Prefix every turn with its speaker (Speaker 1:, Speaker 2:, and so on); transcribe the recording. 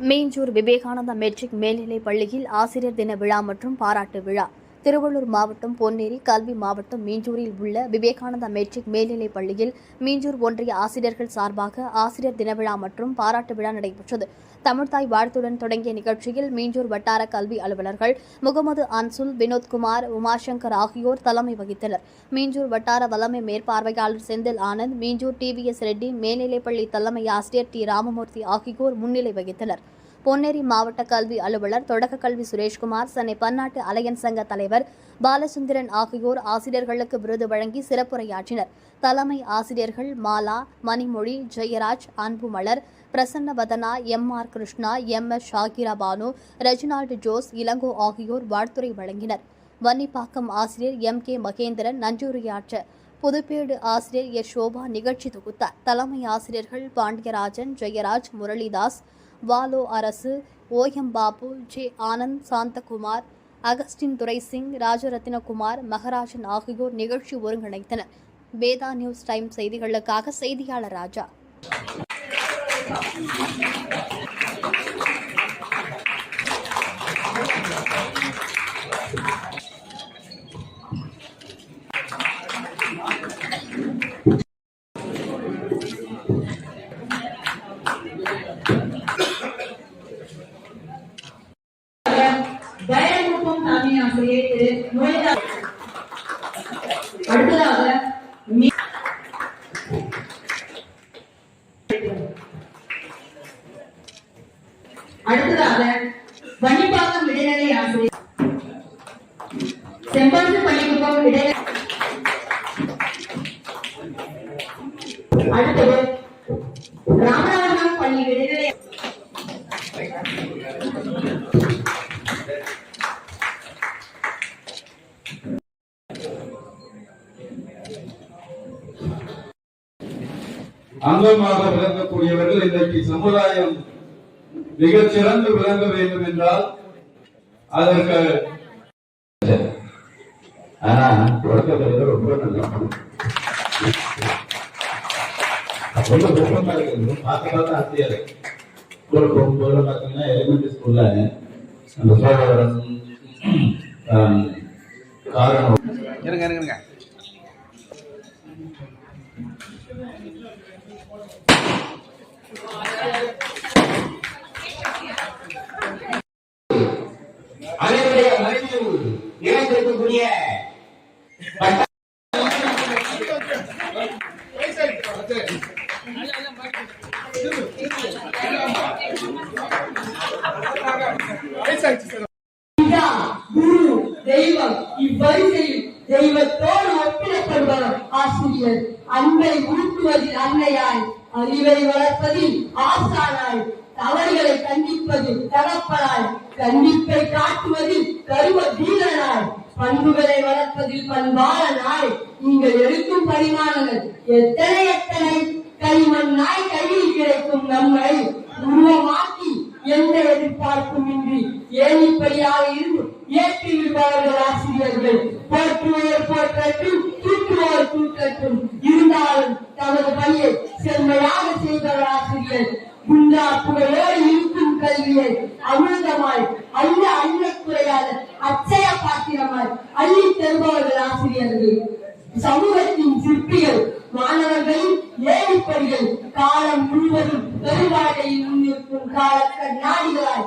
Speaker 1: Minjur Vivekananda matric மேல்நிலைப் பள்ளியில் ஆசிரியர் தின விழா மற்றும் பாராட்டு விழா. திருவள்ளூர் மாவட்டம் பொன்னேரி கல்வி மாவட்டம் மீஞ்சூரில் உள்ள விவேகானந்தா மெட்ரிக் மேல்நிலைப் பள்ளியில் மீஞ்சூர் ஒன்றிய ஆசிரியர்கள் சார்பாக ஆசிரியர் தின விழா மற்றும் பாராட்டு விழா நடைபெற்றது. தமிழ்தாய் வாழ்த்துடன் தொடங்கிய நிகழ்ச்சியில் மீஞ்சூர் வட்டார கல்வி அலுவலர்கள் முகமது அன்சுல் வினோத்குமார் உமாசங்கர் ஆகியோர் தலைமை வகித்தனர். மீஞ்சூர் வட்டார வலமை மேற்பார்வையாளர் செந்தில் ஆனந்த் மீஞ்சூர் டிவிஎஸ் ரெட்டி மேல்நிலைப்பள்ளி தலைமை ஆசிரியர் டி ராமமூர்த்தி ஆகியோர் முன்னிலை வகித்தனர். பொன்னேரி மாவட்ட கல்வி அலுவலர் தொடக்க கல்வி சுரேஷ்குமார் சென்னை பன்னாட்டு அலையன் சங்க தலைவர் பாலச்சந்திரன் ஆகியோர் ஆசிரியர்களுக்கு விருது வழங்கி சிறப்புரையாற்றினர். தலைமை ஆசிரியர்கள் Mala Manimozhi Jayaraj Anbumalar Prasannavadhana M R Krishna M S Shakira Banu Reginald Jose Ilango ஆகியோர் வாழ்த்துரை வழங்கினர். வன்னிப்பாக்கம் ஆசிரியர் எம் கே மகேந்திரன் நன்றியுரையாற்ற புதுப்பேடு ஆசிரியர் எஸ் சோபா நிகழ்ச்சி தொகுத்தார். தலைமை ஆசிரியர்கள் பாண்டியராஜன் ஜெயராஜ் முரளிதாஸ் வாலோ அரசு O M Babu J. Anand Santhakumar Augustine Durai Singh Rajarathinakumar Maharajan ஆகியோர் நிகழ்ச்சி ஒருங்கிணைத்தனர். வேதா நியூஸ் டைம் செய்திகளுக்காக செய்தியாளர் ராஜா.
Speaker 2: கேட்டு ஆசிரியர் அடுத்ததாக அடுத்ததாக வன்னிப்பாக்கம் இடைநிலை ஆசிரியர். செம்பரசு பள்ளிக்குப்பம் இடைநிலை அடுத்தது
Speaker 3: அங்கமாக விளங்கக்கூடியவர்கள் இன்றைக்கு சமுதாயம் மிகச்சிறந்து விளங்க வேண்டும் என்றால் அதற்கு
Speaker 4: ஆனா தொடக்கத்துல ரொம்ப நல்லா ரொம்ப விருப்பமா இருக்கு. பார்க்க ஆசையா இருக்கு. போகும்போது ஸ்கூல்ல அந்த சோழவரம் காரணம்.
Speaker 5: இருங்க இருங்க. இருங்க
Speaker 4: அதனுடைய இணைந்திருக்கக்கூடிய பட்ட-
Speaker 2: அறிவை வளர்ப்பதில் ஆசானாய் தவறுகளை கண்டிப்பதில் தகப்பனாய் கண்டிப்பை காட்டுவதில் கருவ வீரனாய் பண்புகளை வளர்ப்பதில் பண்பாளனாய் நீங்கள் எடுக்கும் பரிமாணங்கள் எத்தனை எத்தனை? களிமண் நாய் கையில் கிடைக்கும் நம்மை உருவமாக்கி எந்த எதிர்பார்ப்பும் இன்றி ஏணிப்படியாக இருந்து ஏற்றிருப்பவர்கள் ஆசிரியர்கள். போற்றுவோர் போற்றட்டும் கல்வியை அமிர்தமாய் அல்ல அள்ள குறையாத அச்சய பாத்திரமாய் அள்ளி தருபவர்கள் ஆசிரியர்கள். சமூகத்தின் சிற்பிகள் மாணவர்களின் ஏழிப்படிகள் காலம் முழுவதும் பெருவாழையில் முன்னிற்கும் கால கண்ணாடிகளாய்